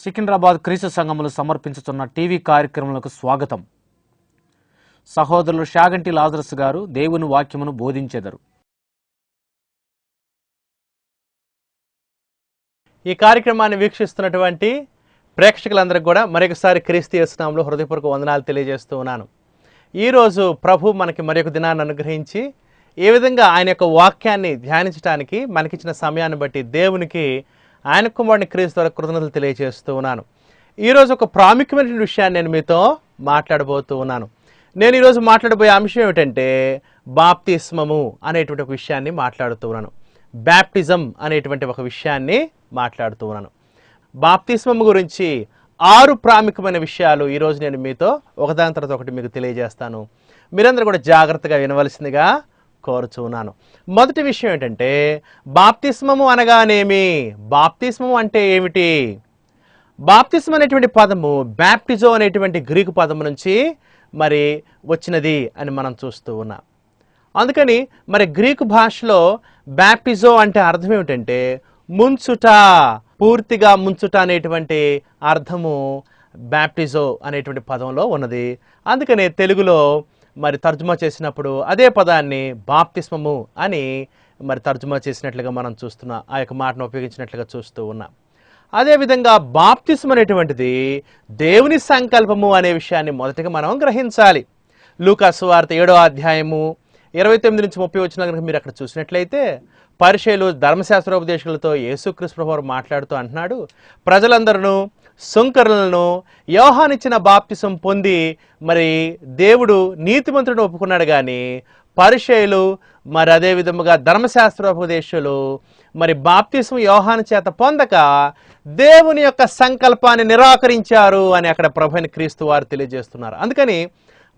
సికింద్రాబాద్ క్రీస్తు సంఘములు సమర్పించుతున్న టీవీ కార్యక్రమాలకు స్వాగతం. సహోదరులు షాగంటి లాజరస్ గారు దేవుని వాక్యమును బోధించెదరు. ఈ కార్యక్రమాన్ని వీక్షిస్తున్నటువంటి ప్రేక్షకులందరికీ కూడా మరొకసారి క్రీస్తు యేసునామంలో హృదయపూర్వక వందనాలు తెలియజేస్తూ ఉన్నాను. ఈరోజు ప్రభు మనకి మరొక దినాన్ని అనుగ్రహించి ఏ విధంగా ఆయన యొక్క వాక్యాన్ని ధ్యానించడానికి మనకిచ్చిన సమయాన్ని బట్టి దేవునికి ఆయన కుమారుని క్రీస్తు ద్వారా కృతజ్ఞతలు తెలియజేస్తూ ఉన్నాను. ఈరోజు ఒక ప్రాముఖ్యమైన విషయాన్ని నేను మీతో మాట్లాడబోతూ ఉన్నాను. నేను ఈరోజు మాట్లాడబోయే అంశం ఏమిటంటే బాప్తిస్మము అనేటువంటి ఒక విషయాన్ని మాట్లాడుతూ ఉన్నాను. బ్యాప్టిజం అనేటువంటి ఒక విషయాన్ని మాట్లాడుతూ ఉన్నాను. బాప్తిస్మం గురించి ఆరు ప్రాముఖ్యమైన విషయాలు ఈరోజు నేను మీతో ఒకదాని తర్వాత ఒకటి మీకు తెలియజేస్తాను. మీరందరూ కూడా జాగ్రత్తగా వినవలసిందిగా కోరుచున్నాను. మొదటి విషయం ఏంటంటే బాప్తిస్మము అనగానేమి? బాప్తిస్మము అంటే ఏమిటి? బాప్తిస్మ అనేటువంటి పదము బ్యాప్టిజో అనేటువంటి గ్రీకు పదము నుంచి మరి వచ్చినది అని మనం చూస్తూ ఉన్నాం. అందుకని మరి గ్రీకు భాషలో బ్యాప్టిజో అంటే అర్థం ఏమిటంటే ముంచుట పూర్తిగా ముంచుట అనేటువంటి అర్థము బ్యాప్టిజో అనేటువంటి పదంలో ఉన్నది. అందుకనే తెలుగులో మరి తర్జుమా చేసినప్పుడు అదే పదాన్ని బాప్తిస్మము అని మరి తర్జుమా చేసినట్లుగా మనం చూస్తున్నాం ఆ యొక్క మాటను ఉపయోగించినట్లుగా చూస్తూ ఉన్నాం. అదేవిధంగా బాప్తిస్మ అనేటువంటిది దేవుని సంకల్పము అనే విషయాన్ని మొదటగా మనం గ్రహించాలి. లూకాసు వార్త ఏడో అధ్యాయము ఇరవై తొమ్మిది నుంచి ముప్పై వచ్చిన కనుక మీరు అక్కడ చూసినట్లయితే పరిచయలు ధర్మశాస్త్రోపదేశకులతో యేసుక్రీస్తు ప్రభు వారు మాట్లాడుతూ అంటున్నాడు ప్రజలందరూ సుంకరులను యోహానిచ్చిన బాప్తిసం పొంది మరి దేవుడు నీతిమంతుడిని ఒప్పుకున్నాడు కానీ పరిచయులు మరి అదే విధముగా ధర్మశాస్త్రోపదేశులు మరి బాప్తిసం యోహాను చేత పొందక దేవుని యొక్క సంకల్పాన్ని నిరాకరించారు అని అక్కడ ప్రభుని క్రీస్తు వారు తెలియజేస్తున్నారు. అందుకని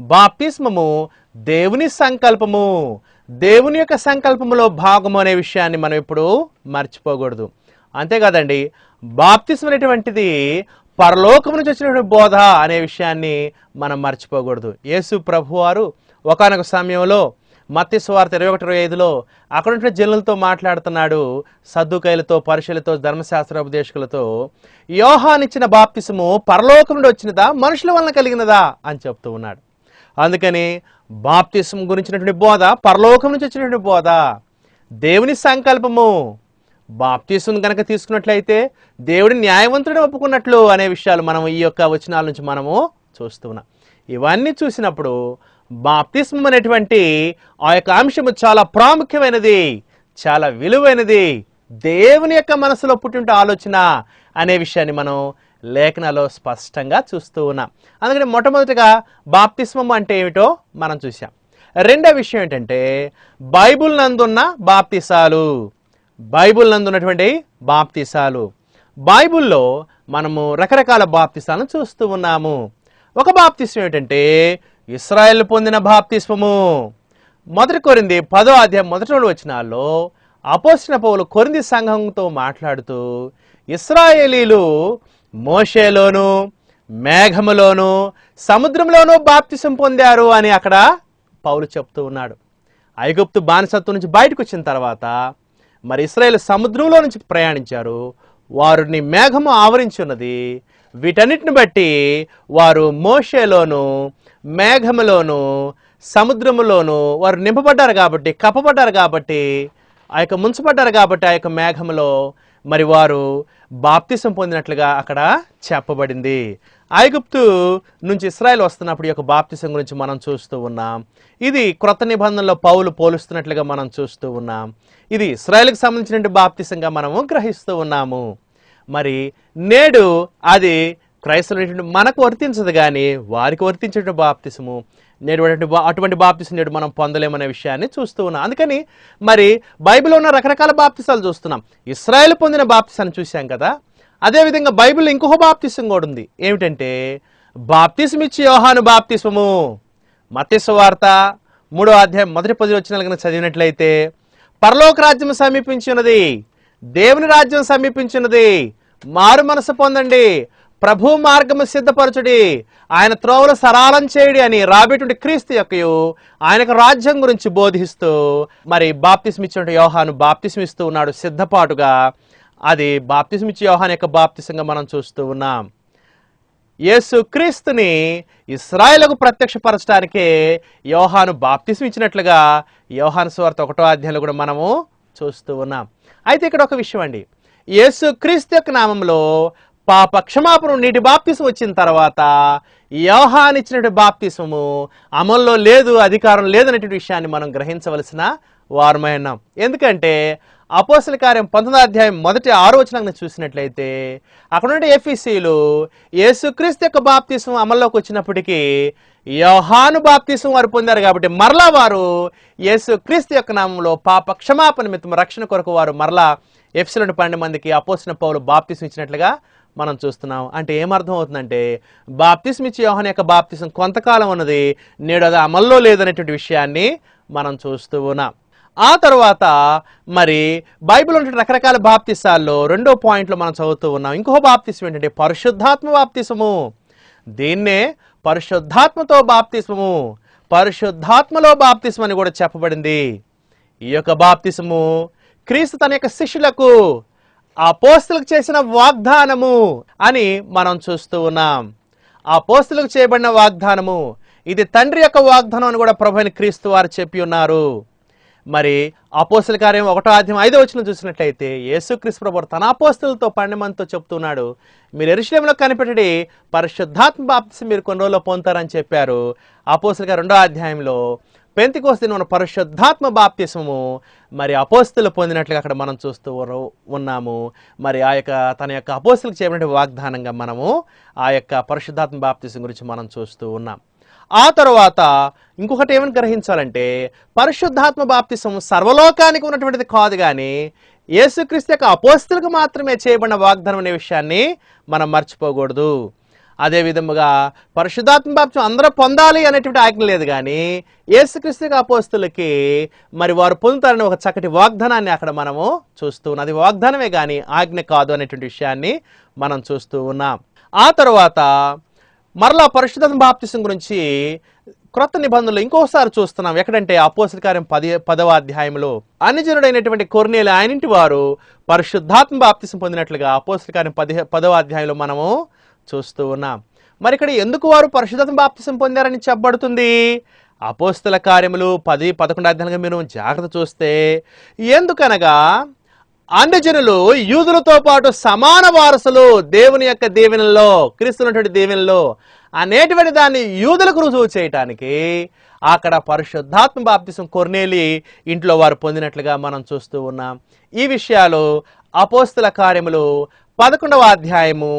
బాప్తిస్మము దేవుని సంకల్పము దేవుని యొక్క సంకల్పములో భాగము అనే విషయాన్ని మనం ఇప్పుడు మర్చిపోకూడదు. అంతేకాదండి బాప్తిస్మం అనేటువంటిది పరలోకం నుంచి వచ్చినటువంటి బోధ అనే విషయాన్ని మనం మర్చిపోకూడదు. యేసు ప్రభు వారు ఒకనొక సమయంలో మత్తి స్వార్థ ఇరవై ఒకటి ఇరవై ఐదులో అక్కడ ఉంటున్న జనులతో మాట్లాడుతున్నాడు సద్దుకైలతో పరిశీలతో ధర్మశాస్త్రోపదేశకులతో యోహానిచ్చిన బాప్తిసము పరలోకం నుండి వచ్చినదా మనుషుల వలన కలిగినదా అని చెప్తూ ఉన్నాడు. అందుకని బాప్తిసం గురించినటువంటి బోధ పరలోకం నుంచి వచ్చినటువంటి బోధ దేవుని సంకల్పము బాప్తిసం కనుక తీసుకున్నట్లయితే దేవుడి న్యాయవంతుడిని ఒప్పుకున్నట్లు అనే విషయాలు మనం ఈ యొక్క వచనాల నుంచి మనము చూస్తున్నాం ఇవన్నీ చూసినప్పుడు బాప్తిస్మం అనేటువంటి ఆ యొక్క అంశము చాలా ప్రాముఖ్యమైనది చాలా విలువైనది దేవుని యొక్క మనసులో పుట్టిన ఆలోచన అనే విషయాన్ని మనం లేఖనాలో స్పష్టంగా చూస్తూ ఉన్నాం. అందుకని మొట్టమొదటిగా బాప్తిస్మం అంటే ఏమిటో మనం చూసాం రెండో విషయం ఏంటంటే బైబుల్ నందున్న బాప్తిసాలు. బైబుల్ నందున్నటువంటి బాప్తిసాలు. బైబుల్లో మనము రకరకాల బాప్తిసాలను చూస్తూ ఉన్నాము. ఒక బాప్తిస్వం ఏంటంటే ఇస్రాయల్ పొందిన బాప్తిస్వము మొదటి కొరింది పదో అధ్యాయం మొదటి రెండు వచ్చినాల్లో అపోసిన పౌలు కొరింది సంఘంతో మాట్లాడుతూ ఇస్రాయేలీలు మోషేలోను మేఘములోను సముద్రంలోనూ బాప్తిసం పొందారు అని అక్కడ పౌలు చెప్తూ ఉన్నాడు. ఐగుప్తు బానిసత్వం నుంచి బయటకు వచ్చిన తర్వాత మరి ఇస్రాయేల్ సముద్రంలో నుంచి ప్రయాణించారు. వారిని మేఘము ఆవరించి ఉన్నది వీటన్నిటిని బట్టి వారు మోషేలోను మేఘములోను సముద్రములోను వారు నింపబడ్డారు కాబట్టి కప్పబడ్డారు కాబట్టి ఆ యొక్క ముంచబడ్డారు కాబట్టి ఆ యొక్క మేఘములో మరి వారు బాప్తిసం పొందినట్లుగా అక్కడ చెప్పబడింది. ఐగుప్తు నుంచి ఇస్రాయల్ వస్తున్నప్పుడు ఈ యొక్క బాప్తిసం గురించి మనం చూస్తూ ఉన్నాం. ఇది క్రొత్త నిబంధనలో పౌలు పోలుస్తున్నట్లుగా మనం చూస్తూ ఉన్నాం. ఇది ఇస్రాయల్కి సంబంధించిన బాప్తిసంగా మనము గ్రహిస్తూ ఉన్నాము. మరి నేడు అది క్రైస్తవులు మనకు వర్తించదు కానీ వారికి వర్తించే బాప్తిసము నేడు అటువంటి బా- అటువంటి బాప్తిసం నేడు మనం పొందలేమనే విషయాన్ని చూస్తూ ఉన్నాం. అందుకని మరి బైబిల్లో ఉన్న రకరకాల బాప్తిసాలు చూస్తున్నాం. ఇస్రాయల్ పొందిన బాప్తిసాన్ని చూశాం కదా. అదేవిధంగా బైబిల్ ఇంకొక బాప్తిసం కూడా ఉంది. ఏమిటంటే బాప్తిసం ఇచ్చి యోహాను బాప్తిసము. మత్స్సు వార్త మూడో అధ్యాయం మొదటి పది వచ్చిన చదివినట్లయితే పరలోక రాజ్యం సమీపించినది దేవుని రాజ్యం సమీపించినది. మారు మనసు పొందండి. ప్రభు మార్గము సిద్ధపరచుడి. ఆయన త్రోవలు సరాలం చేయడి అని రాబేటువంటి క్రీస్తు యొక్కయు ఆయనకు రాజ్యం గురించి బోధిస్తూ మరి బాప్తిస్మిచ్చినట్టు యోహాను బాప్తిస్మిస్తూ ఉన్నాడు సిద్ధపాటుగా. అది బాప్తిస్మిచ్చి యోహాన్ యొక్క బాప్తిసంగా మనం చూస్తూ ఉన్నాం. యేసుక్రీస్తుని ఇస్రాయలకు ప్రత్యక్షపరచడానికే యోహాను బాప్తిసం ఇచ్చినట్లుగా యోహాను సువార్త ఒకటో అధ్యాయంలో కూడా మనము చూస్తూ ఉన్నాం. అయితే ఇక్కడ ఒక విషయం అండి. యేసుక్రీస్తు యొక్క నామంలో పాప క్షమాపణ నీటి బాప్తిసం వచ్చిన తర్వాత యోహాన్ ఇచ్చినటువంటి బాప్తిసము అమల్లో లేదు అధికారం లేదనేటువంటి విషయాన్ని మనం గ్రహించవలసిన వారమై ఉన్నాం ఎందుకంటే అపోసల కార్యం పంతొమ్మిది అధ్యాయం మొదటి ఆరో చూసినట్లయితే అక్కడ ఉండే ఎఫీసీలు యేసుక్రీస్తు యొక్క బాప్తీసం అమల్లోకి వచ్చినప్పటికీ యోహాను బాప్తీసం వారు పొందారు కాబట్టి మరలా వారు యేసుక్రీస్తు యొక్క నామంలో పాప క్షమాపణ నిమిత్తం రక్షణ కొరకు వారు మరలా ఎఫ్సీలను పన్నెండు మందికి అపోసిన పౌలు బాప్తీసం ఇచ్చినట్లుగా మనం చూస్తున్నాం. అంటే ఏమర్థం అవుతుందంటే బాప్తిసం ఇచ్చే యోహన్ యొక్క బాప్తిసం కొంతకాలం ఉన్నది నేడు అది అమల్లో లేదనేటువంటి విషయాన్ని మనం చూస్తూ ఉన్నాం. ఆ తర్వాత మరి బైబిల్ ఉంటే రకరకాల బాప్తిసాల్లో రెండో పాయింట్లో మనం చదువుతూ ఉన్నాం. ఇంకో బాప్తిసం ఏంటంటే పరిశుద్ధాత్మ బాప్తిసము. దీన్నే పరిశుద్ధాత్మతో బాప్తిసము. పరిశుద్ధాత్మలో బాప్తిసం అని కూడా చెప్పబడింది. ఈ యొక్క బాప్తిసము క్రీస్తు తన యొక్క శిష్యులకు ఆ పోస్తులకు చేసిన వాగ్దానము అని మనం చూస్తూ ఉన్నాం. ఆ పోస్తులకు చేయబడిన వాగ్దానము. ఇది తండ్రి యొక్క వాగ్దానం అని కూడా ప్రభుని క్రీస్తు వారు చెప్పి ఉన్నారు. మరి అపోస్తుల కార్యం ఒకటో అధ్యాయం ఐదో వచ్చిన చూసినట్లయితే యేసుక్రీస్తు ప్రభు తన అపోస్తులతో పన్నెండు చెప్తున్నాడు మీరు ఎరుశ్లంలో కనిపెట్టడి పరిశుద్ధాత్మ బాప్తిసి మీరు కొన్ని రోజుల్లో పొందుతారని చెప్పారు. అపోస్తుల గారు రెండో అధ్యాయంలో పెంతికోస్ మన పరిశుద్ధాత్మ బాప్తిసము మరి అపోస్తులు పొందినట్లుగా అక్కడ మనం చూస్తూ ఉన్నాము. మరి ఆ యొక్క తన యొక్క అపోస్తులకు చేయబడిన వాగ్దానంగా మనము ఆ యొక్క పరిశుద్ధాత్మ బాప్తిసం గురించి మనం చూస్తూ ఉన్నాం. ఆ తర్వాత ఇంకొకటి ఏమని గ్రహించాలంటే పరిశుద్ధాత్మ బాప్తిసం సర్వలోకానికి ఉన్నటువంటిది కాదు కానీ యేసుక్రీస్తు యొక్క అపోస్తులకు మాత్రమే చేయబడిన వాగ్దానం అనే విషయాన్ని మనం మర్చిపోకూడదు. అదే విధముగా పరిశుద్ధాత్మ బాప్తి అందరూ పొందాలి అనేటువంటి ఆజ్ఞ లేదు కానీ యేసుక్రీస్తు యొక్క అపోస్తులకి మరి వారు పొందుతారని ఒక చక్కటి వాగ్దానాన్ని అక్కడ మనము చూస్తూ ఉన్నది వాగ్దానమే కానీ ఆజ్ఞ కాదు అనేటువంటి విషయాన్ని మనం చూస్తూ ఉన్నాం. ఆ తర్వాత మరలా పరిశుద్ధ బాప్తిసం గురించి క్రొత్త నిబంధనలు ఇంకోసారి చూస్తున్నాం. ఎక్కడంటే అపోసిల కార్యం పది పదవ అధ్యాయంలో అన్యజనుడైనటువంటి కొర్నేలు ఆయనింటి వారు పరిశుద్ధాత్మ బాప్తిసం పొందినట్లుగా అపోసిల కార్యం పది పదవ అధ్యాయంలో మనము చూస్తూ ఉన్నాం. మరి ఇక్కడ ఎందుకు వారు పరిశుద్ధాత్మ బాప్తిసం పొందారని చెప్పబడుతుంది? అపోస్తుల కార్యములు పది పదకొండు అధ్యాయంగా మీరు జాగ్రత్త చూస్తే ఎందుకనగా అన్యజనులు యూదులతో పాటు సమాన వారసులు దేవుని యొక్క దీవెనలో క్రీస్తున్నటువంటి దీవెనలో అనేటువంటి దాన్ని యూదులకు రుజువు చేయటానికి అక్కడ పరిశుద్ధాత్మ బాప్తిసం కొర్నేలి ఇంట్లో వారు పొందినట్లుగా మనం చూస్తూ ఉన్నాం. ఈ విషయాలు అపోస్తుల కార్యములు పదకొండవ అధ్యాయము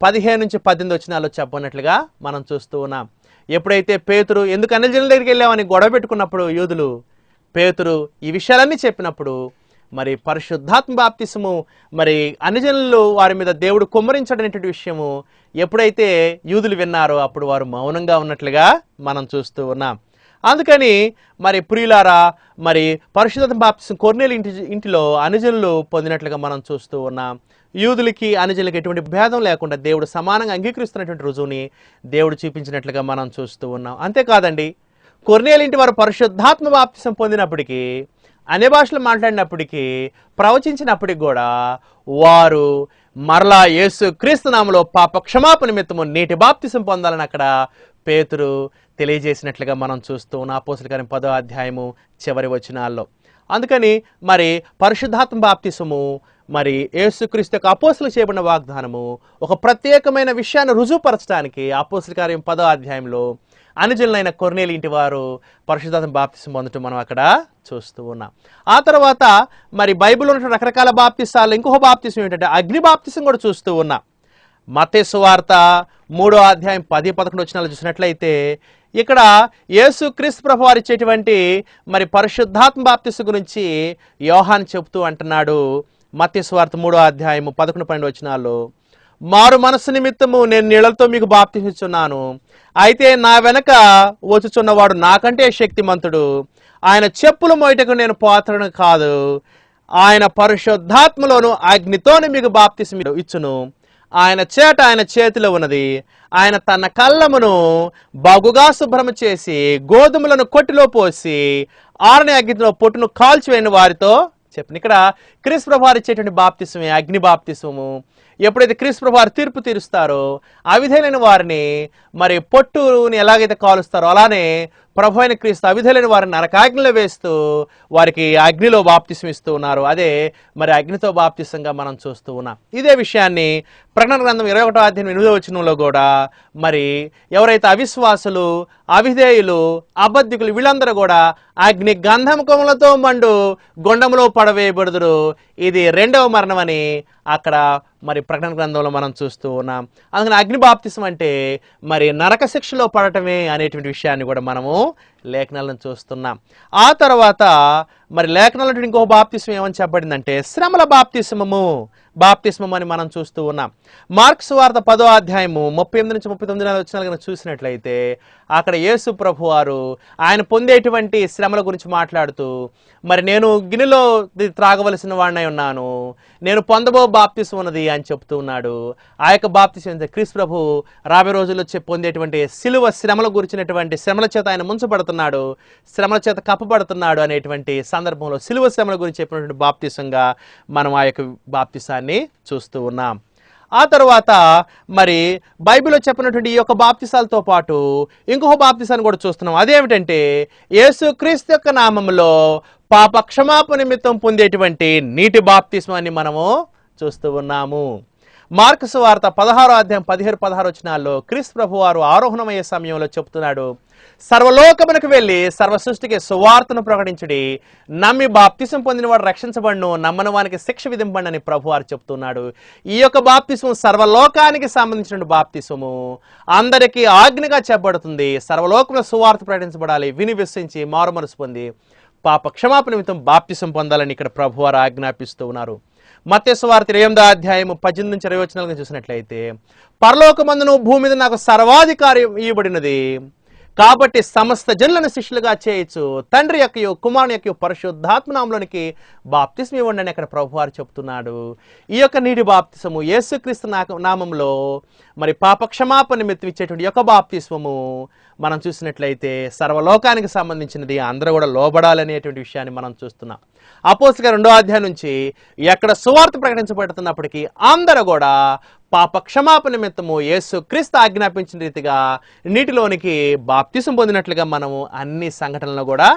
పదిహేను నుంచి పద్దెనిమిది వచ్చినాలో చెప్పనట్లుగా మనం చూస్తూ ఉన్నాం. ఎప్పుడైతే పేతురు ఎందుకు అన్యజనుల దగ్గరికి వెళ్ళామని గొడవ పెట్టుకున్నప్పుడు యూదులు పేతురు ఈ విషయాలన్నీ చెప్పినప్పుడు మరి పరిశుద్ధాత్మ బాప్తిసము మరి అనుజనులు వారి మీద దేవుడు కుమ్మరించడనేటువంటి విషయము ఎప్పుడైతే యూదులు విన్నారో అప్పుడు వారు మౌనంగా ఉన్నట్లుగా మనం చూస్తూ ఉన్నాం. అందుకని మరి ప్రియులారా మరి పరిశుద్ధ బాప్తిసం కొర్నేలు ఇంటి ఇంటిలో అనుజనులు పొందినట్లుగా మనం చూస్తూ ఉన్నాం. యూదులకి అనుజనులకి ఎటువంటి భేదం లేకుండా దేవుడు సమానంగా అంగీకరిస్తున్నటువంటి రుజువుని దేవుడు చూపించినట్లుగా మనం చూస్తూ ఉన్నాం. అంతేకాదండి కొర్నేలు ఇంటి వారు పరిశుద్ధాత్మ బాప్తిసం పొందినప్పటికీ అనే భాషలు మాట్లాడినప్పటికీ ప్రవచించినప్పటికి కూడా వారు మరలా యేసు క్రీస్తునామలో పాప క్షమాపణ నిమిత్తము నీటి బాప్తిసం పొందాలని అక్కడ పేతురు తెలియజేసినట్లుగా మనం చూస్తూ ఉన్న. అపోసల కార్యం పదో అధ్యాయము చివరి వచనాల్లో. అందుకని మరి పరిశుద్ధాత్మ బాప్తిసము మరి యేసుక్రీస్తు యొక్క అపోసలు చేయబడిన వాగ్దానము ఒక ప్రత్యేకమైన విషయాన్ని రుజువుపరచడానికి అపోసల కార్యం పదో అధ్యాయంలో అనుజులైన కొర్నేలు ఇంటి వారు పరిశుద్ధాత్మ బాప్తిసం పొందటం మనం అక్కడ చూస్తూ ఉన్నాం. ఆ తర్వాత మరి బైబిల్లో ఉన్న రకరకాల బాప్తిసాలు ఇంకొక బాప్తిసం ఏంటంటే అగ్ని బాప్తిసం కూడా చూస్తూ ఉన్నాం. మత్తేసు వార్త మూడో అధ్యాయం పది పదకొండు వచ్చినాలు చూసినట్లయితే ఇక్కడ యేసు క్రీస్తు ప్రభు వారు ఇచ్చేటువంటి మరి పరిశుద్ధాత్మ బాప్తిసు గురించి యోహాన్ చెబుతూ అంటున్నాడు. మత్తేసు వార్త మూడో అధ్యాయము పదకొండు పన్నెండు వచ్చినాల్లో మారు మనస్సు నిమిత్తము నేను నీళ్ళతో మీకు బాప్తిస్తున్నాను అయితే నా వెనక వచ్చుచున్నవాడు నాకంటే శక్తిమంతుడు. ఆయన చెప్పులు మోయటకు నేను పాత్రను కాదు. ఆయన పరిశుద్ధాత్మలోను అగ్నితోని మీకు బాప్తిసం ఇచ్చును. ఆయన చేట ఆయన చేతిలో ఉన్నది. ఆయన తన కళ్ళమును బగుగా శుభ్రం చేసి గోధుమలను కొట్టిలో పోసి ఆరని అగ్నిలో పొట్టును కాల్చివేయని వారితో చెప్పండి ఇక్కడ క్రీస్తు ప్రభు వారు ఇచ్చేటువంటి అగ్ని బాప్తిసము. ఎప్పుడైతే క్రీస్తు ప్రభు వారు తీర్పు తీరుస్తారో ఆ విధమైన వారిని మరి పొట్టుని ఎలాగైతే కాలుస్తారో అలానే ప్రభు అయిన క్రీస్తు అవిధులైన వారిని నరకాగ్నిలో వేస్తూ వారికి అగ్నిలో బాప్తిసం ఇస్తూ ఉన్నారు. అదే మరి అగ్నితో బాప్తిసంగా మనం చూస్తూ ఉన్నాం. ఇదే విషయాన్ని ప్రకటన గ్రంథం ఇరవై ఒకటో అధ్యయనం ఎనిమిదో వచనంలో కూడా మరి ఎవరైతే అవిశ్వాసులు అవిధేయులు అబద్ధికులు వీళ్ళందరూ కూడా అగ్ని గంధముఖములతో మండు గొండములో పడవేయబడుదురు. ఇది రెండవ మరణం అని అక్కడ మరి ప్రకటన గ్రంథంలో మనం చూస్తూ ఉన్నాం. అందుకని అగ్ని బాప్తిసం అంటే మరి నరక శిక్షలో పడటమే అనేటువంటి విషయాన్ని కూడా మనము లేఖనాలను చూస్తున్నాం. ఆ తర్వాత మరి లేఖనాలు ఇంకో బాప్తిసం ఏమని చెప్పబడిందంటే శ్రమల బాప్తిస్మము. బాప్తిస్మం అని మనం చూస్తూ ఉన్నాం. మార్క్స్ వార్త పదో అధ్యాయము ముప్పై ఎనిమిది నుంచి ముప్పై తొమ్మిది వచ్చిన కనుక చూసినట్లయితే అక్కడ యేసు ప్రభు వారు ఆయన పొందేటువంటి శ్రమల గురించి మాట్లాడుతూ మరి నేను గిన్నెలో ఇది త్రాగవలసిన వాడినై ఉన్నాను. నేను పొందబో బాప్తిసం ఉన్నది అని చెప్తూ ఉన్నాడు. ఆ యొక్క బాప్తిసం క్రీస్తు ప్రభు రాబోయే రోజుల్లో పొందేటువంటి సిలువ శ్రమల గురించినటువంటి శ్రమల చేత ఆయన ముంచబడుతున్నాడు శ్రమల చేత కప్పబడుతున్నాడు అనేటువంటి సందర్భంలో సిలువ శ్రమల గురించి చెప్పినటువంటి బాప్తిసంగా మనం ఆ యొక్క బాప్తిసాన్ని చూస్తూ ఉన్నాం. ఆ తర్వాత మరి బైబిల్లో చెప్పినటువంటి ఈ యొక్క బాప్తిసాలతో పాటు ఇంకొక బాప్తిసాన్ని కూడా చూస్తున్నాం. అదేమిటంటే యేసుక్రీస్తు యొక్క నామంలో పాప క్షమాపణ నిమిత్తం పొందేటువంటి నీటి బాప్తిస్మాన్ని మనము చూస్తూ ఉన్నాము. మార్కసు వార్త పదహారో అధ్యాయం పదిహేడు పదహారు వచ్చినాల్లో క్రీస్తు ప్రభు వారు ఆరోహణమయ్యే సమయంలో చెప్తున్నాడు. సర్వలోకమునకు వెళ్ళి సర్వ సృష్టికి సువార్తను ప్రకటించుడి. నమ్మి బాప్తిసం పొందిన వాడు రక్షించబడును నమ్మని వానికి శిక్ష విధింపండి అని ప్రభువారు చెప్తున్నాడు. ఈ యొక్క బాప్తిసం సర్వలోకానికి సంబంధించిన బాప్తిసము. అందరికీ ఆజ్ఞగా చెప్పబడుతుంది. సర్వలోకంలో సువార్త ప్రకటించబడాలి. విని విశ్వించి మారుమనసు పొంది పాప క్షమాపణ నిమిత్తం బాప్తిసం పొందాలని ఇక్కడ ప్రభువారు ఆజ్ఞాపిస్తూ ఉన్నారు. మత్స్యవార్త ఇరవై అధ్యాయము పద్దెనిమిది నుంచి ఇరవై వచ్చినాలుగు చూసినట్లయితే పరలోకమందును భూమి మీద నాకు సర్వాధికారం ఇవ్వబడినది. కాబట్టి సమస్త జనులను శిష్యులుగా చేయొచ్చు తండ్రి యొక్క కుమారుని యొక్క పరిశుద్ధాత్మనామంలోనికి బాప్తిసం ఇవ్వండి అని అక్కడ ప్రభువారు చెప్తున్నాడు. ఈ యొక్క నీటి బాప్తిసము యేసుక్రీస్తు నామంలో మరి పాప క్షమాపణ నిమిత్తం ఇచ్చేటువంటి యొక్క బాప్తిస్వము మనం చూసినట్లయితే సర్వలోకానికి సంబంధించినది అందరూ కూడా లోబడాలనేటువంటి విషయాన్ని మనం చూస్తున్నాం. అపోసిక రెండో అధ్యాయం నుంచి ఎక్కడ సువార్త ప్రకటించబడుతున్నప్పటికీ అందరూ కూడా పాప క్షమాపణ నిమిత్తము యేసు క్రీస్తు ఆజ్ఞాపించిన రీతిగా నీటిలోనికి బాప్తిసం పొందినట్లుగా మనము అన్ని సంఘటనలు కూడా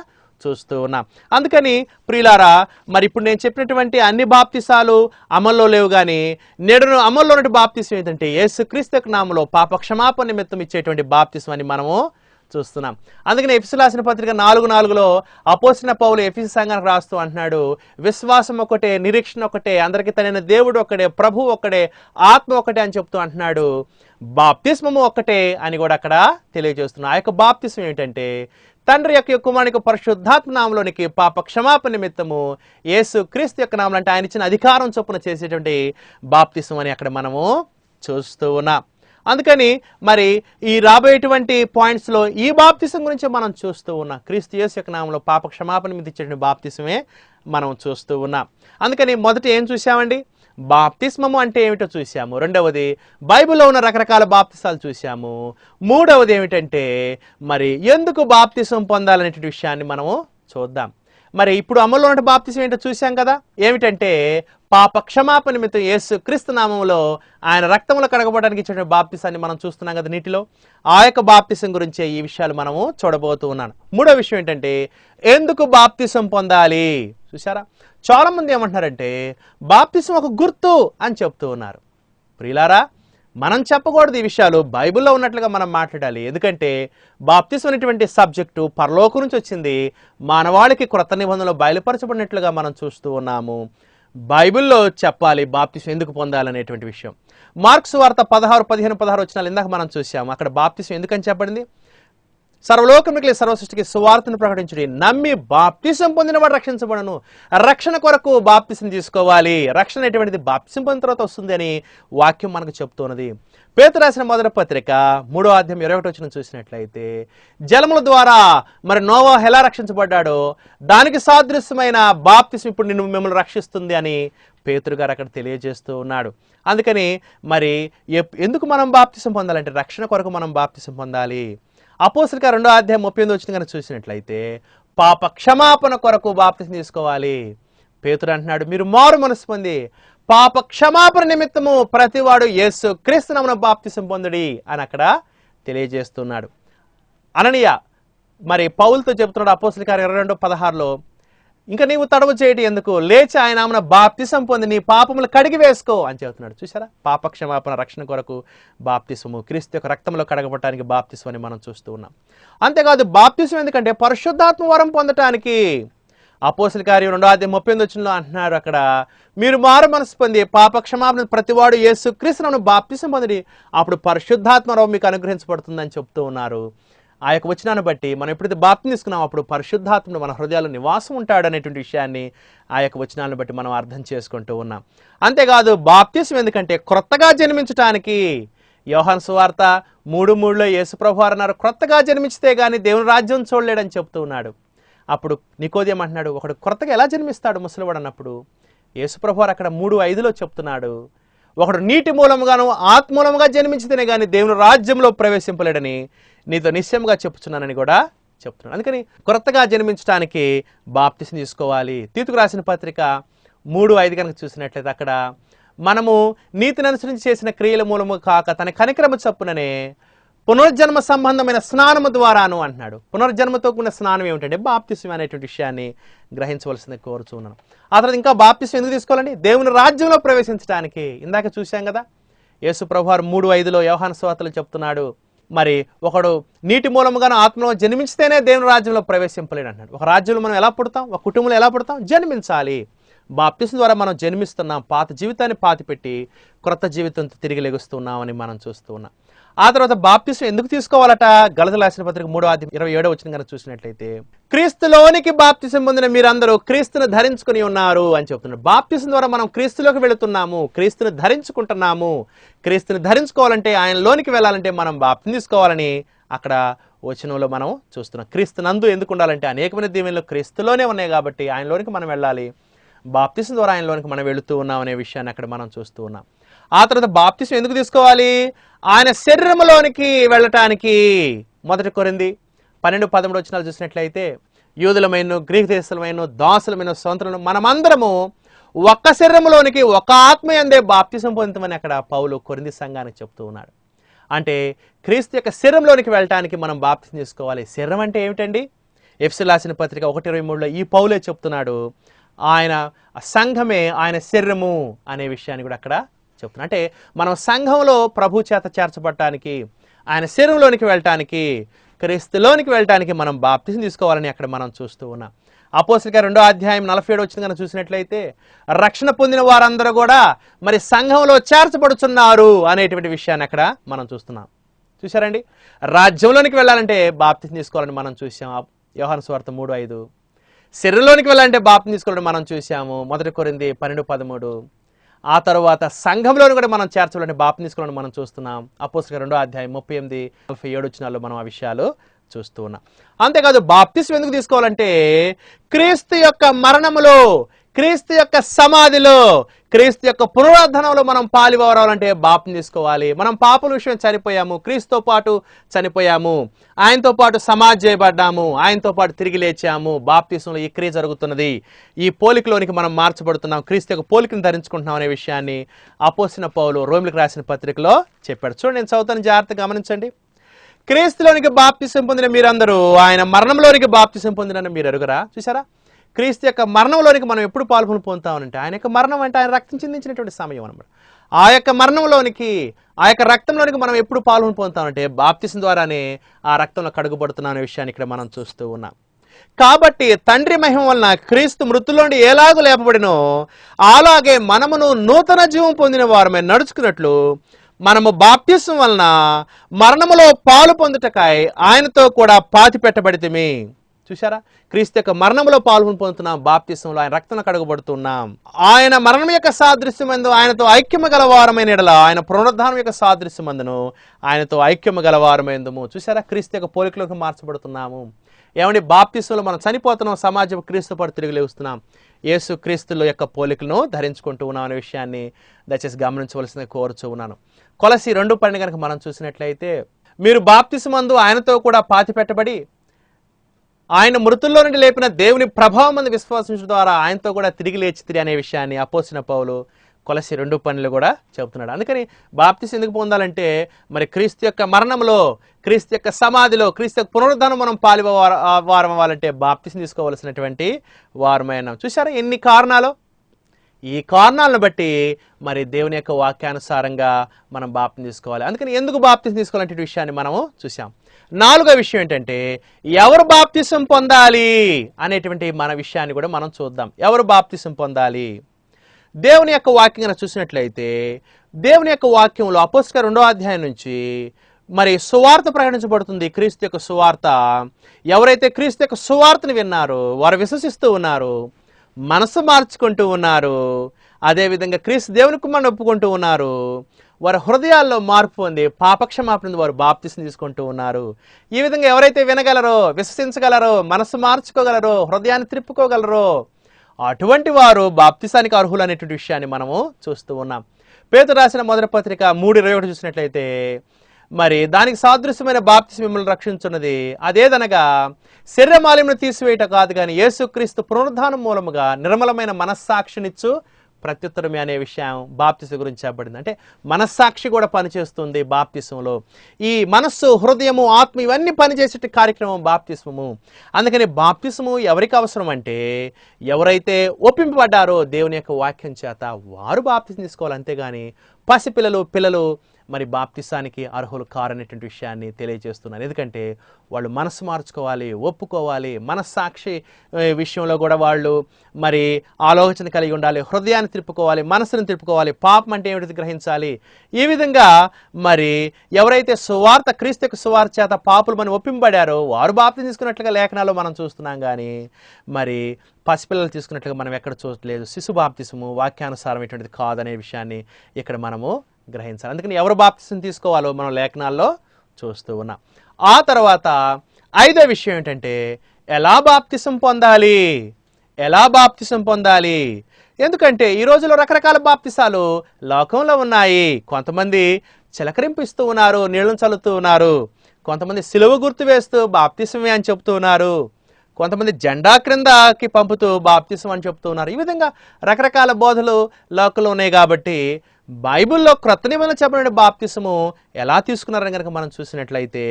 చూస్తూ ఉన్నాం. అందుకని ప్రియులారా మరి ఇప్పుడు నేను చెప్పినటువంటి అన్ని బాప్తిసాలు అమల్లో లేవు కానీ నేడు అమల్లో ఉన్నటువంటి బాప్తిసం ఏంటంటే యేసు క్రీస్తు నామలో పాప క్షమాపణ నిమిత్తం ఇచ్చేటువంటి బాప్తిసం అని మనము చూస్తున్నాం. అందుకని ఎఫిసు రాసిన పత్రిక నాలుగు నాలుగులో అపోసిన పౌలు ఎఫిసి సంఘానికి రాస్తూ అంటున్నాడు విశ్వాసం ఒకటే నిరీక్షణ ఒకటే అందరికీ తనైన దేవుడు ఒకటే ప్రభు ఒకటే ఆత్మ ఒకటే అని చెప్తూ అంటున్నాడు. బాప్తిస్మము ఒక్కటే అని కూడా అక్కడ తెలియజేస్తున్నాడు ఆ యొక్క బాప్తిస్మం ఏంటంటే తండ్రి యొక్క కుమారునికి పరిశుద్ధాత్మ నామంలోనికి పాప క్షమాపణ నిమిత్తము యేసు క్రీస్తు యొక్క నామం అంటే ఆయన ఇచ్చిన అధికారం చొప్పున చేసేటువంటి బాప్తిసం అని అక్కడ మనము చూస్తూ ఉన్నాం. అందుకని మరి ఈ రాబోయేటువంటి పాయింట్స్లో ఈ బాప్తిసం గురించి మనం చూస్తూ ఉన్నాం. క్రీస్తు యేసు యొక్క నామంలో పాప క్షమాపణ మీద ఇచ్చిన బాప్తిసమే మనం చూస్తూ ఉన్నాం. అందుకని మొదట ఏం చూసామండి బాప్తిస్మము అంటే ఏమిటో చూసాము రెండవది బైబిల్లో ఉన్న రకరకాల బాప్తిసాలు చూసాము మూడవది ఏమిటంటే మరి ఎందుకు బాప్తిసం పొందాలనేటువంటి విషయాన్ని మనము చూద్దాం. మరి ఇప్పుడు అమల్లో ఉన్న బాప్తిసం ఏంటో చూసాం కదా? ఏమిటంటే పాప క్షమాపణ నిమిత్తం యేసు క్రీస్తు నామంలో ఆయన రక్తంలో కడగబడడానికి ఇచ్చిన బాప్తిసాన్ని మనం చూస్తున్నాం కదా నీటిలో. ఆ యొక్క బాప్తిసం గురించే ఈ విషయాలు మనము చూడబోతూ ఉన్నాను మూడో విషయం ఏంటంటే ఎందుకు బాప్తిసం పొందాలి? చూసారా చాలా మంది ఏమంటున్నారంటే బాప్తిసం ఒక గుర్తు అని చెప్తూ ఉన్నారు. ప్రియులారా మనం చెప్పకూడదు ఈ విషయాలు. బైబిల్లో ఉన్నట్లుగా మనం మాట్లాడాలి. ఎందుకంటే బాప్తిస్ అనేటువంటి సబ్జెక్టు పరలోకం నుంచి వచ్చింది. మానవాళికి క్రొత్త నిబంధనలు బయలుపరచబడినట్లుగా మనం చూస్తూ ఉన్నాము. బైబిల్లో చెప్పాలి బాప్తిసం ఎందుకు పొందాలనేటువంటి విషయం. మార్క్స్ వార్త పదహారు పదిహేను పదహారు వచ్చిన ఇందాక మనం చూసాము అక్కడ బాప్తిసం ఎందుకని చెప్పబడింది? సర్వలోకముకి సర్వసృష్టికి సువార్తను ప్రకటించుడి. నమ్మి బాప్తిసం పొందిన వాడు రక్షించబడను. రక్షణ కొరకు బాప్తిసం తీసుకోవాలి. రక్షణ ఎటువంటిది? బాప్తిసం పొందిన తర్వాత వస్తుంది అని వాక్యం మనకు చెప్తున్నది. పేత రాసిన మొదటి పత్రిక మూడో అధ్యాయం ఇరవై ఒకటి వచ్చిన చూసినట్లయితే జలముల ద్వారా మరి నోవా ఎలా రక్షించబడ్డాడో దానికి సాదృశ్యమైన బాప్తిసం ఇప్పుడు నిన్ను మిమ్మల్ని రక్షిస్తుంది అని పేతురు గారు అక్కడ తెలియజేస్తూ ఉన్నాడు. అందుకని మరి ఎప్- ఎందుకు మనం బాప్తిసం పొందాలంటే రక్షణ కొరకు మనం బాప్తిసం పొందాలి? అపోసులుగా రెండో అధ్యాయం ముప్పై ఎనిమిది వచ్చింది కనుక చూసినట్లయితే పాప క్షమాపణ కొరకు బాప్తిసం తీసుకోవాలి. పేతుడు అంటున్నాడు మీరు మారు మనసు పొంది పాప క్షమాపణ నిమిత్తము ప్రతివాడు యేసు క్రీస్తునమున బాప్తిసం పొందుడి అని అక్కడ తెలియజేస్తున్నాడు. అననీయ మరి పౌలతో చెప్తున్నాడు అపోస్తుల కార్యం ఇరవై రెండు పదహారులో ఇంకా నీవు తడవు చేయటి ఎందుకు? లేచి ఆయన ఆమెను బాప్తిసం పొంది నీ పాపములు కడిగి వేసుకో అని చెబుతున్నాడు. చూసారా పాపక్షమాపణ రక్షణ కొరకు బాప్తిసము క్రీస్తు యొక్క రక్తంలో కడగబట్టడానికి బాప్తిసం అని మనం చూస్తూ ఉన్నాం. అంతేకాదు బాప్తిసం ఎందుకంటే పరిశుద్ధాత్మ వరం పొందటానికి అపోసల కార్యం రెండో అది ముప్పై ఎనిమిది వచ్చినలో అంటున్నారు అక్కడ మీరు మారు మనసు పొంది పాపక్షమాపణ ప్రతివాడు యేసు క్రీస్తులను బాప్తిసం పొంది అప్పుడు పరిశుద్ధాత్మ వరం మీకు అనుగ్రహించబడుతుందని చెప్తూ ఉన్నారు. ఆ యొక్క వచనాన్ని బట్టి మనం ఎప్పుడైతే బాప్తిని తీసుకున్నాం అప్పుడు పరిశుద్ధాత్ముడు మన హృదయాల్లో నివాసం ఉంటాడు అనేటువంటి విషయాన్ని ఆ యొక్క వచనాలను బట్టి మనం అర్థం చేసుకుంటూ ఉన్నాం. అంతేకాదు బాప్తిసం ఎందుకంటే క్రొత్తగా జన్మించటానికి యోహాన్ సువార్త మూడు మూడులో యేసుప్రభు వారు అన్నారు క్రొత్తగా జన్మించితే కానీ దేవుని రాజ్యం చూడలేడని చెప్తూ ఉన్నాడు. అప్పుడు నికోదేం అంటున్నాడు ఒకడు కొత్తగా ఎలా జన్మిస్తాడు ముసలివాడు అన్నప్పుడు యేసుప్రభు వారు అక్కడ మూడు ఐదులో చెప్తున్నాడు ఒకడు నీటి మూలముగాను ఆత్మూలముగా జన్మించితేనే కానీ దేవుని రాజ్యంలో ప్రవేశింపలేడని నీతో నిశ్చయంగా చెప్పుచున్నానని కూడా చెప్తున్నాడు. అందుకని కొత్తగా జన్మించడానికి బాప్తిసం తీసుకోవాలి. తీతుకు రాసిన పత్రిక మూడు ఐదు కనుక చూసినట్లయితే అక్కడ మనము నీతిని అనుసరించి చేసిన క్రియల మూలము కాక తన కనిక్రమ చప్పుననే పునర్జన్మ సంబంధమైన స్నానము ద్వారాను అంటున్నాడు. పునర్జన్మతో కూడిన స్నానం ఏమిటంటే బాప్తిస్వం అనేటువంటి విషయాన్ని గ్రహించవలసింది కోరుచున్నాను. ఆ తర్వాత ఇంకా బాప్తిస్వం ఎందుకు తీసుకోవాలండి? దేవుని రాజ్యంలో ప్రవేశించడానికి ఇందాక చూశాం కదా యేసు ప్రభువారు మూడు ఐదులో వ్యవహాన స్వాతలు చెప్తున్నాడు మరి ఒకడు నీటి మూలముగాను ఆత్మలో జన్మించితేనే దేవుని రాజ్యంలో ప్రవేశింపలేడు అన్నాడు ఒక రాజ్యంలో మనం ఎలా పుడతాం? ఒక కుటుంబంలో ఎలా పుడతాం? జన్మించాలి. బాప్తిసం ద్వారా మనం జన్మిస్తున్నాం పాత జీవితాన్ని పాతిపెట్టి క్రొత్త జీవితంతో తిరిగి లెగుస్తున్నామని మనం చూస్తూ ఉన్నాం ఆ తర్వాత బాప్తిసం ఎందుకు తీసుకోవాలట? గలత రాసిన పత్రిక మూడో ఆది ఇరవై ఏడో వచ్చిన కనుక చూసినట్లయితే క్రీస్తులోనికి బాప్తిసం పొందిన మీరందరూ క్రీస్తును ధరించుకుని ఉన్నారు అని చెప్తున్నారు బాప్తిసం ద్వారా మనం క్రీస్తులోకి వెళుతున్నాము క్రీస్తుని ధరించుకుంటున్నాము. క్రీస్తుని ధరించుకోవాలంటే ఆయనలోనికి వెళ్ళాలంటే మనం బాప్తిని తీసుకోవాలని అక్కడ వచనంలో మనం చూస్తున్నాం. క్రీస్తు నందు ఎందుకు ఉండాలంటే అనేకమైన దీవెనలు క్రీస్తులోనే ఉన్నాయి కాబట్టి ఆయనలోనికి మనం వెళ్ళాలి. బాప్తిసం ద్వారా ఆయనలోనికి మనం వెళుతూ ఉన్నాం అనే విషయాన్ని అక్కడ మనం చూస్తూ ఉన్నాం. ఆ తర్వాత బాప్తిసం ఎందుకు తీసుకోవాలి? ఆయన శరీరంలోనికి వెళ్ళటానికి. మొదటి కొరింది పన్నెండు పదమూడు వచ్చినాలు చూసినట్లయితే యూదులమైన గ్రీక్ దేశలమైన దాసులమైన స్వంతలను మనమందరము ఒక్క శరీరంలోనికి ఒక ఆత్మ అందే బాప్తిసం పొందుతామని అక్కడ పౌలు కొరింది సంఘానికి చెప్తూ ఉన్నాడు. అంటే క్రీస్తు యొక్క శరీరంలోనికి వెళ్ళటానికి మనం బాప్తిసం తీసుకోవాలి. శరీరం అంటే ఏమిటండి? ఎఫ్సి రాసిన పత్రిక ఒకటి ఇరవై మూడులో ఈ పౌలే చెప్తున్నాడు ఆయన సంఘమే ఆయన శరీరము అనే విషయాన్ని కూడా అక్కడ చెప్తున్నా. అంటే మనం సంఘంలో ప్రభు చేత చేర్చబడటానికి ఆయన శరీరంలోనికి వెళ్ళటానికి క్రీస్తులోనికి వెళ్ళటానికి మనం బాప్తిసం తీసుకోవాలని అక్కడ మనం చూస్తూ ఉన్నాం. అపోసిక రెండో అధ్యాయం నలభై ఏడు వచ్చింది కనుక చూసినట్లయితే రక్షణ పొందిన వారందరూ కూడా మరి సంఘంలో చేర్చబడుతున్నారు అనేటువంటి విషయాన్ని అక్కడ మనం చూస్తున్నాం. చూసారండి రాజ్యంలోనికి వెళ్ళాలంటే బాప్తిసం తీసుకోవాలని మనం చూసాం వ్యవహార స్వార్థ మూడు ఐదు. శరీరంలోనికి వెళ్ళాలంటే బాప్తిసం తీసుకోవాలని మనం చూసాము మొదటి కొరింది పన్నెండు పదమూడు. ఆ తర్వాత సంఘంలోని కూడా మనం చేర్చాలని బాప్తిసం తీసుకోవాలని మనం చూస్తున్నాం. అపోస్తుగా రెండో అధ్యాయం ముప్పై ఎనిమిది నలభై ఏడు వచ్చినాల్లో మనం ఆ విషయాలు చూస్తూ ఉన్నాం. అంతేకాదు బాప్తిసం ఎందుకు తీసుకోవాలంటే క్రీస్తు యొక్క మరణములో క్రీస్తు యొక్క సమాధిలో క్రీస్తు యొక్క పునరుద్ధరణలో మనం పాలివరాలంటే బాప్ని తీసుకోవాలి. మనం పాపల విషయం చనిపోయాము క్రీస్తుతో పాటు చనిపోయాము ఆయనతో పాటు సమాజ్ చేయబడ్డాము ఆయనతో పాటు తిరిగి లేచాము బాప్తీసంలో ఈ క్రియ జరుగుతున్నది. ఈ పోలికలోనికి మనం మార్చబడుతున్నాం క్రీస్తు యొక్క పోలికను ధరించుకుంటున్నాం అనే విషయాన్ని అపోసిన పౌలు రోమిలకు రాసిన పత్రికలో చెప్పాడు. చూడండి నేను చదువుతాను జాగ్రత్తగా గమనించండి. క్రీస్తులోనికి బాప్తిసం పొందిన మీరందరూ ఆయన మరణంలోనికి బాప్తిసం పొందిన మీరు ఎరుగురా చూసారా క్రీస్తు యొక్క మరణంలోనికి మనం ఎప్పుడు పాల్గొని పొందుతామనంటే ఆయన యొక్క మరణం అంటే ఆయన రక్తం చెందించినటువంటి సమయం అనమాట ఆ యొక్క మరణంలోనికి ఆ యొక్క రక్తంలోనికి మనం ఎప్పుడు పాల్గొని పొందుతామంటే బాప్తిసం ద్వారానే ఆ రక్తంలో కడుగుబడుతున్న అనే విషయాన్ని ఇక్కడ మనం చూస్తూ ఉన్నాం. కాబట్టి తండ్రి మహిమ వలన క్రీస్తు మృతుల్లోండి ఎలాగూ లేపబడినో అలాగే మనమును నూతన జీవం పొందిన వారమే నడుచుకున్నట్లు మనము బాప్తిసం వలన మరణములో పాలు పొందుటకాయ ఆయనతో కూడా పాతి పెట్టబడితేమి చూసారా క్రీస్తు యొక్క మరణంలో పాల్గొని పొందుతున్నాం బాప్తిసంలో ఆయన రక్తం కడగబడుతున్నాం. ఆయన మరణం యొక్క సాదృశ్యమందు ఆయనతో ఐక్యము గలవారమైన ఎడల ఆయన పునరుద్ధానం యొక్క సాదృశ్యమందును ఆయనతో ఐక్యము గలవారమైందము చూసారా క్రీస్తు యొక్క పోలికలోకి మార్చబడుతున్నాము. ఏమండి? బాప్తిసంలో మనం చనిపోతున్నాం సమాజం క్రీస్తు పడు తిరిగి లేస్తున్నాం యేసు క్రీస్తుల యొక్క పోలికలను ధరించుకుంటూ ఉన్నాం అనే విషయాన్ని దయచేసి గమనించవలసింది కోరుచూ ఉన్నాను. కొలసి రెండు పని కనుక మనం చూసినట్లయితే మీరు బాప్తిసమందు ఆయనతో కూడా పాతి పెట్టబడి ఆయన మృతుల్లో నుండి లేపిన దేవుని ప్రభావం మంది విశ్వాసించడం ద్వారా ఆయనతో కూడా తిరిగి లేచితిరి అనే విషయాన్ని అపోసిన పౌలు కొలసి రెండు పనులు కూడా చెబుతున్నాడు. అందుకని బాప్తిస్ ఎందుకు పొందాలంటే మరి క్రీస్తు యొక్క మరణంలో క్రీస్తు యొక్క సమాధిలో క్రీస్తు యొక్క పునరుద్ధానం మనం పాలి వారం అవ్వాలంటే బాప్తిస్ తీసుకోవలసినటువంటి వారమైన చూసారా ఎన్ని కారణాలు? ఈ కారణాలను బట్టి మరి దేవుని యొక్క వాక్యానుసారంగా మనం బాప్తిని తీసుకోవాలి. అందుకని ఎందుకు బాప్తిని తీసుకోవాలంటే విషయాన్ని మనము చూసాం నాలుగో విషయం ఏంటంటే ఎవరు బాప్తిసం పొందాలి అనేటువంటి మన విషయాన్ని కూడా మనం చూద్దాం. ఎవరు బాప్తిసం పొందాలి? దేవుని యొక్క వాక్యం చూసినట్లయితే దేవుని యొక్క వాక్యంలో అపోస్క రెండో అధ్యాయం నుంచి మరి సువార్త ప్రకటించబడుతుంది. క్రీస్తు యొక్క సువార్త. ఎవరైతే క్రీస్తు యొక్క సువార్తను విన్నారో వారు విశ్వసిస్తూ ఉన్నారు మనసు మార్చుకుంటూ ఉన్నారు అదేవిధంగా క్రీస్తు దేవుని కుమారుని ఒప్పుకుంటూ ఉన్నారు వారి హృదయాల్లో మార్పు పొంది పాపక్షమాపణ వారు బాప్తిస్ని తీసుకుంటూ ఉన్నారు. ఈ విధంగా ఎవరైతే వినగలరో విశ్వసించగలరో మనసు మార్చుకోగలరో హృదయాన్ని త్రిప్పుకోగలరో అటువంటి వారు బాప్తిసానికి అర్హులు అనేటువంటి విషయాన్ని మనము చూస్తూ ఉన్నాం. పేద రాసిన మొదటి పత్రిక మూడు ఇరవై ఒకటి చూసినట్లయితే మరి దానికి సాదృశ్యమైన బాప్తిసి మిమ్మల్ని రక్షించున్నది అదేదనగా శరీర మాలిన్యం తీసివేయట కాదు కానీ యేసుక్రీస్తు పునరుద్ధానం మూలముగా నిర్మలమైన మనస్సాక్షినిచ్చు ప్రత్యుత్తరమే అనే విషయం బాప్తిసం గురించి చెప్పబడింది. అంటే మనస్సాక్షి కూడా పనిచేస్తుంది బాప్తిసంలో ఈ మనస్సు హృదయము ఆత్మ ఇవన్నీ పనిచేసే కార్యక్రమం బాప్తిస్మము. అందుకని బాప్తిస్ము ఎవరికి అవసరం అంటే ఎవరైతే ఒప్పింపబడ్డారో దేవుని యొక్క వాక్యం చేత వారు బాప్తిసం తీసుకోవాలి. అంతేగాని పసిపిల్లలు పిల్లలు మరి బాప్తిసానికి అర్హులు కారనేటువంటి విషయాన్ని తెలియజేస్తున్నారు. ఎందుకంటే వాళ్ళు మనసు మార్చుకోవాలి ఒప్పుకోవాలి మనస్సాక్షి విషయంలో కూడా వాళ్ళు మరి ఆలోచన కలిగి ఉండాలి హృదయాన్ని తిప్పుకోవాలి మనసును తిప్పుకోవాలి పాపం అంటే ఏమిటి గ్రహించాలి? ఈ విధంగా మరి ఎవరైతే సువార్త క్రీస్తుకు సువార్త చేత పాపులు మనం ఒప్పింపబడారో వారు బాప్తి తీసుకున్నట్లుగా లేఖనాల్లో మనం చూస్తున్నాం కానీ మరి పసిపిల్లలు తీసుకున్నట్లుగా మనం ఎక్కడ చూడలేదు. శిశు బాప్తిసము వాక్యానుసారమైనటువంటిది కాదనే విషయాన్ని ఇక్కడ మనము గ్రహించాలి. అందుకని ఎవరు బాప్తిసం తీసుకోవాలో మనం లేఖనాల్లో చూస్తూ ఉన్నాం. ఆ తర్వాత ఐదో విషయం ఏంటంటే ఎలా బాప్తిసం పొందాలి? ఎలా బాప్తిసం పొందాలి? ఎందుకంటే ఈ రోజుల్లో రకరకాల బాప్తిసాలు లోకంలో ఉన్నాయి. కొంతమంది చిలకరింపిస్తూ ఉన్నారు నీళ్ళను చల్లుతూ ఉన్నారు. కొంతమంది సిలువ గుర్తు వేస్తూ బాప్తిసమే అని చెప్తూ ఉన్నారు. కొంతమంది జెండా క్రిందకి పంపుతూ బాప్తిసం అని చెప్తూ ఉన్నారు. ఈ విధంగా రకరకాల బోధలు లోకంలో ఉన్నాయి కాబట్టి బైబిల్లో క్రొత్త నిబంధన చెప్పబడిన బాప్తిసము ఎలా తీసుకున్నారని కనుక మనం చూసినట్లయితే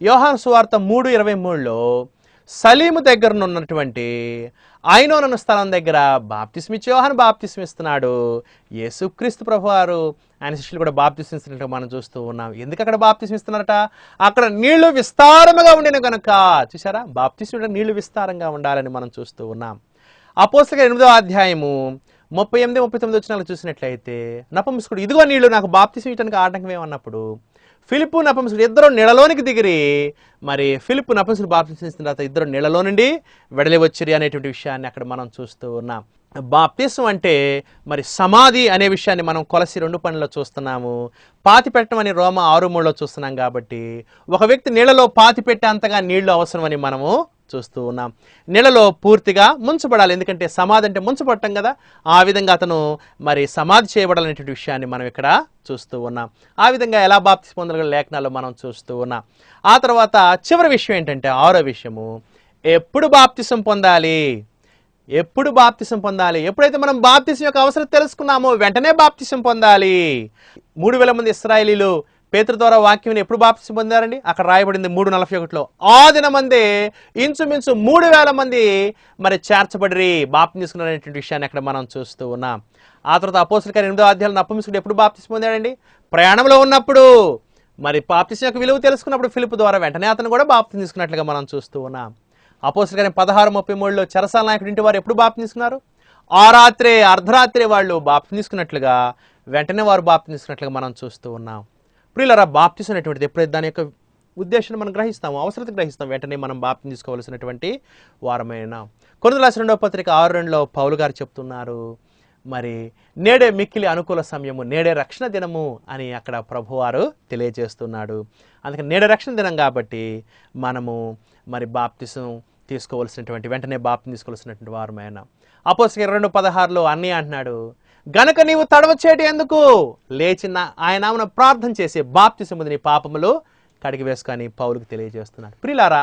యోహాన్ సువార్త మూడు ఇరవై మూడులో సలీము దగ్గర ఉన్నటువంటి ఆయనోనన్న స్థలం దగ్గర బాప్తిస్మిచ్చి యోహాన్ బాప్తిస్మిస్తున్నాడు ఇస్తున్నాడు. యేసుక్రీస్తు ప్రభు వారు ఆయన శిష్యులు కూడా బాప్తిస్మిస్తున్నట్టు మనం చూస్తూ ఉన్నాం. ఎందుకు అక్కడ బాప్తిస్మిస్తున్నారట అక్కడ నీళ్ళు విస్తారముగా ఉండిన కనుక చూసారా బాప్తిస్మి నీళ్ళు విస్తారంగా ఉండాలని మనం చూస్తూ ఉన్నాం. అపోస్తల ఎనిమిదో అధ్యాయము ముప్పై ఎనిమిది ముప్పై తొమ్మిది వచ్చిన చూసినట్లయితే నపంసుకుడు ఇదిగో నీళ్ళు నాకు బాప్తిస్మి ఇవ్వడానికి ఆటంకం ఏమన్నప్పుడు ఫిలిపు నపంసుడు ఇద్దరు నీళ్ళలోనికి దిగిరి. మరి ఫిలిపు నపంసుడు బాప్తిసం ఇచ్చిన తర్వాత ఇద్దరు నీళ్ళలో నుండి వెడలి వచ్చిరి అనేటువంటి విషయాన్ని అక్కడ మనం చూస్తూ ఉన్నాం. బాప్తిసం అంటే మరి సమాధి అనే విషయాన్ని మనం కొలసి రెండు పనుల్లో చూస్తున్నాము. పాతి పెట్టడం అని రోమ ఆరు మూడులో చూస్తున్నాం కాబట్టి ఒక వ్యక్తి నీళ్ళలో పాతి పెట్టేంతగా నీళ్ళు అవసరమని మనము చూస్తూ ఉన్నాం. నీళ్ళలో పూర్తిగా ముంచబడాలి. ఎందుకంటే సమాధి అంటే ముంచబడటం కదా. ఆ విధంగా అతను మరి సమాధి చేయబడాలనేటువంటి విషయాన్ని మనం ఇక్కడ చూస్తూ ఉన్నాం. ఆ విధంగా ఎలా బాప్తి పొందగల లేఖనాలు మనం చూస్తూ ఉన్నాం. ఆ తర్వాత చివరి విషయం ఏంటంటే ఆరో విషయము. ఎప్పుడు బాప్తిసం పొందాలి? ఎప్పుడు బాప్తిసం పొందాలి? ఎప్పుడైతే మనం బాప్తిసం యొక్క అవసరం తెలుసుకున్నామో వెంటనే బాప్తిసం పొందాలి. మూడు వేల మంది ఇస్రాయలీలు పేతురు ద్వారా వాక్యం ఎప్పుడు బాప్తిసం పొందారండి? అక్కడ రాయబడింది మూడు నలభై ఒకటిలో. ఆ దిన మంది ఇంచుమించు మూడు వేల మంది మరి చేర్చబడి బాప్తి తీసుకున్నారనేటువంటి విషయాన్ని అక్కడ మనం చూస్తూ ఉన్నాం. ఆ తర్వాత అపోసల గారి ఎనిమిదో అధ్యాయులు నప్పమిసుకుడు ఎప్పుడు బాప్తిసం పొందాడండి? ప్రయాణంలో ఉన్నప్పుడు. మరి బాప్తిసం యొక్క విలువ తెలుసుకున్నప్పుడు ఫిలిప్ ద్వారా వెంటనే అతను కూడా బాప్తి తీసుకున్నట్లుగా మనం చూస్తూ ఉన్నాం. అపోసల గారి పదహారు ముప్పై మూడులో చెరసాల నాయకుడు ఇంటి వారు ఎప్పుడు బాప్తి తీసుకున్నారు? ఆ రాత్రే అర్ధరాత్రి వాళ్ళు బాప్తి తీసుకున్నట్లుగా వెంటనే వారు బాప్తి తీసుకున్నట్లుగా మనం చూస్తూ ఉన్నాం. ప్రియులరా బాప్తిస్ అనేటువంటిది ఎప్పుడైతే దాని యొక్క ఉద్దేశాన్ని మనం గ్రహిస్తాము అవసరత గ్రహిస్తాం వెంటనే మనం బాప్తి తీసుకోవాల్సినటువంటి వారమైన కొన్ని రాసిన రెండవ పత్రిక ఆరు రెండులో పౌలు గారు చెప్తున్నారు మరి నేడే మిక్కిలి అనుకూల సమయము నేడే రక్షణ దినము అని అక్కడ ప్రభువారు తెలియజేస్తున్నాడు. అందుకని నేడే రక్షణ దినం కాబట్టి మనము మరి బాప్తిసం తీసుకోవాల్సినటువంటి వెంటనే బాప్తిని తీసుకోవాల్సినటువంటి వారమైన. అపోసిన రెండు పదహారులో అన్నీ అంటున్నాడు గనక నీవు తడవచేటి ఎందుకు? లేచిన ఆయన ఆమెను ప్రార్థన చేసి బాప్తిసముది నీ పాపములు కడిగి వేసుకొని పౌలకు తెలియజేస్తున్నాడు. ప్రిలారా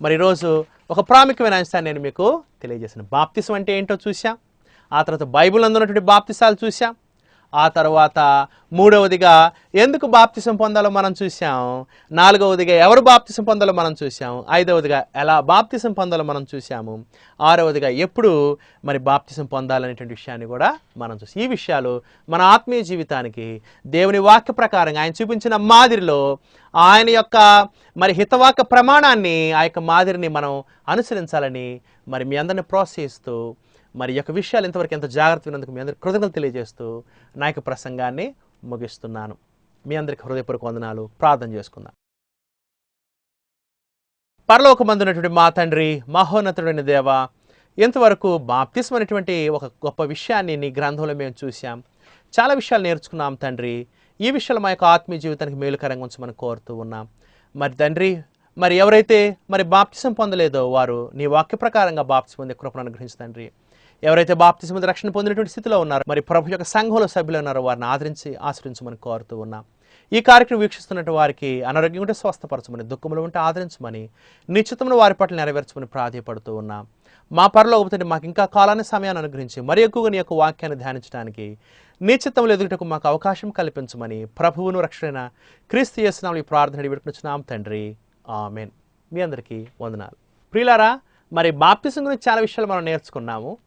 మరి ఈరోజు ఒక ప్రాముఖ్యమైన అంశాన్ని నేను మీకు తెలియజేసాను బాప్తిసం అంటే ఏంటో చూసాం ఆ తర్వాత బైబిల్ అందున్నటువంటి బాప్తిసాలు చూసాం ఆ తర్వాత మూడవదిగా ఎందుకు బాప్తిసం పొందాలో మనం చూసాం నాలుగవదిగా ఎవరు బాప్తిసం పొందాలో మనం చూసాం ఐదవదిగా ఎలా బాప్తిసం పొందాలో మనం చూసాము ఆరవదిగా ఎప్పుడు మరి బాప్తిసం పొందాలనేటువంటి విషయాన్ని కూడా మనం చూసి ఈ విషయాలు మన ఆత్మీయ జీవితానికి దేవుని వాక్య ప్రకారంగా ఆయన చూపించిన మాదిరిలో ఆయన యొక్క మరి హితవాక్య ప్రమాణాన్ని ఆ యొక్క మాదిరిని మనం అనుసరించాలని మరి మీ అందరిని ప్రోత్సహిస్తూ మరి యొక్క విషయాలు ఇంతవరకు ఎంత జాగ్రత్త విన్నందుకు మీ అందరికి కృతజ్ఞతలు తెలియజేస్తూ నా యొక్క ప్రసంగాన్ని ముగిస్తున్నాను. మీ అందరికి హృదయపూర్వక వందనాలు. ప్రార్థన చేసుకుందాం. పరలోకమందున్నటువంటి మా తండ్రి మహోన్నతుడైన దేవ ఇంతవరకు బాప్తిస్మ అనేటువంటి ఒక గొప్ప విషయాన్ని నీ గ్రంథంలో మేము చూసాం చాలా విషయాలు నేర్చుకున్నాం తండ్రి. ఈ విషయాలు మా యొక్క ఆత్మీయ జీవితానికి మేలుకరంగా ఉంచమని కోరుతూ ఉన్నాం. మరి తండ్రి మరి ఎవరైతే మరి బాప్తిసం పొందలేదో వారు నీ వాక్య ప్రకారంగా బాప్తిసం పొందే కృపను అనుగ్రహించు తండ్రి. ఎవరైతే బాప్తిజం రక్షణ పొందినటువంటి స్థితిలో ఉన్నారో మరి ప్రభు యొక్క సంఘంలో సభ్యులు ఉన్నారో వారిని ఆదరించి ఆశ్రయించమని కోరుతూ ఉన్నాం. ఈ కార్యక్రమం వీక్షిస్తున్నట్టు వారికి అనారోగ్యం ఉంటే స్వస్థపరచమని దుఃఖములు ఉంటే ఆదరించమని నిశ్చితమును వారి పట్ల నెరవేర్చమని ప్రాధాయపడుతూ ఉన్నాం. మా పరలో ఒకటి మాకు ఇంకా కాలాన్ని సమయాన్ని అనుగ్రహించి మరి ఎక్కువగా నీ యొక్క వాక్యాన్ని ధ్యానించడానికి నిశ్చితములు ఎదుగుటకు మాకు అవకాశం కల్పించమని ప్రభువును రక్షణ క్రీస్తు చేస్తున్నాం ఈ ప్రార్థన విడుకునిచ్చున్నాం తండ్రి ఆమెన్. మీ అందరికీ వందనాలు. ప్రియులారా మరి బాప్తిసం గురించి చాలా విషయాలు మనం నేర్చుకున్నాము.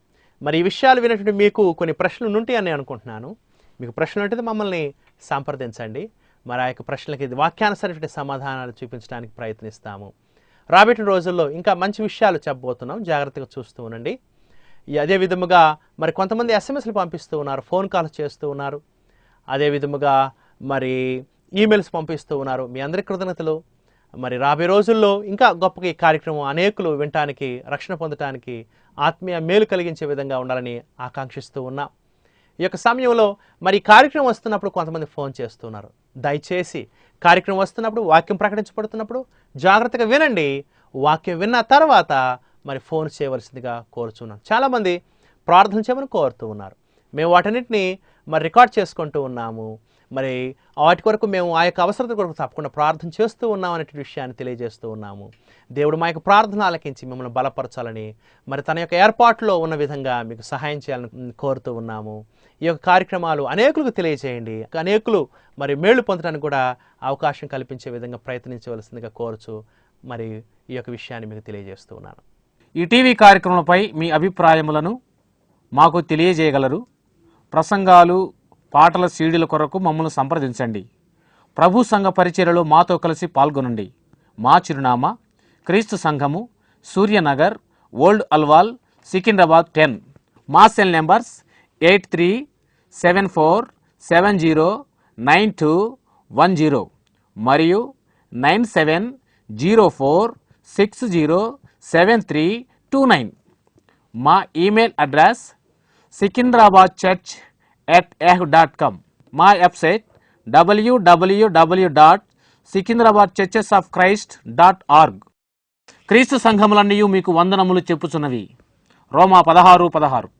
మరి ఈ విషయాలు వినటువంటి మీకు కొన్ని ప్రశ్నలు ఉంటాయని నేను అనుకుంటున్నాను. మీకు ప్రశ్నలు అంటే మమ్మల్ని సంప్రదించండి. మరి ఆ యొక్క ప్రశ్నలకి వాక్యానుసరైనటువంటి సమాధానాలు చూపించడానికి ప్రయత్నిస్తాము. రాబోయే రోజుల్లో ఇంకా మంచి విషయాలు చెప్పబోతున్నాం. జాగ్రత్తగా చూస్తూ ఉండండి. అదే విధముగా మరి కొంతమంది ఎస్ఎంఎస్లు పంపిస్తూ ఉన్నారు. ఫోన్ కాల్స్ చేస్తూ ఉన్నారు. అదే విధముగా మరి ఈమెయిల్స్ పంపిస్తూ ఉన్నారు. మీ అందరి కృతజ్ఞతలు. మరి రాబోయే రోజుల్లో ఇంకా గొప్పగా ఈ కార్యక్రమం అనేకులు వినటానికి రక్షణ పొందటానికి ఆత్మీయ మేలు కలిగించే విధంగా ఉండాలని ఆకాంక్షిస్తూ ఉన్నా. ఈ యొక్క సమయంలో మరి కార్యక్రమం వస్తున్నప్పుడు కొంతమంది ఫోన్ చేస్తున్నారు. దయచేసి కార్యక్రమం వస్తున్నప్పుడు వాక్యం ప్రకటించబడుతున్నప్పుడు జాగ్రత్తగా వినండి. వాక్యం విన్న తర్వాత మరి ఫోన్ చేయవలసిందిగా కోరుచున్నాను చాలామంది ప్రార్థన చేయమని కోరుతూ ఉన్నారు. మేము వాటన్నిటిని మరి రికార్డ్ చేసుకుంటూ ఉన్నాము. మరి వాటి కొరకు మేము ఆ యొక్క అవసరత కొరకు తప్పకుండా ప్రార్థన చేస్తూ ఉన్నాం అనే విషయాన్ని తెలియజేస్తూ ఉన్నాము. దేవుడు మా యొక్క ప్రార్థన ఆలకించి మిమ్మల్ని బలపరచాలని మరి తన యొక్క ఏర్పాటులో ఉన్న విధంగా మీకు సహాయం చేయాలని కోరుతూ ఉన్నాము. ఈ యొక్క కార్యక్రమాలు అనేకులకు తెలియజేయండి. అనేకులు మరి మేళ్ళు పొందడానికి కూడా అవకాశం కల్పించే విధంగా ప్రయత్నించవలసిందిగా కోరుచు మరి ఈ యొక్క విషయాన్ని మీకు తెలియజేస్తూ ఉన్నాను. ఈ టీవీ కార్యక్రమంపై మీ అభిప్రాయములను మాకు తెలియజేయగలరు. ప్రసంగాలు పాటల సీడీల కొరకు మమ్మల్ని సంప్రదించండి. ప్రభు సంఘ పరిచర్యలో మాతో కలిసి పాల్గొనండి. మా చిరునామా క్రీస్తు సంఘము సూర్యనగర్ ఓల్డ్ అల్వాల్ సికింద్రాబాద్ టెన్. మా cell numbers eight three seven four seven zero nine two one zero మరియు nine seven zero four six zero seven three two nine. మా email address Secunderabad church at eh dot com మా website WWW dot Secunderabad churches of Christ dot org క్రీస్తు సంఘములన్నీ మీకు వందనములు చెప్పుచున్నవి. రోమా పదహారు పదహారు.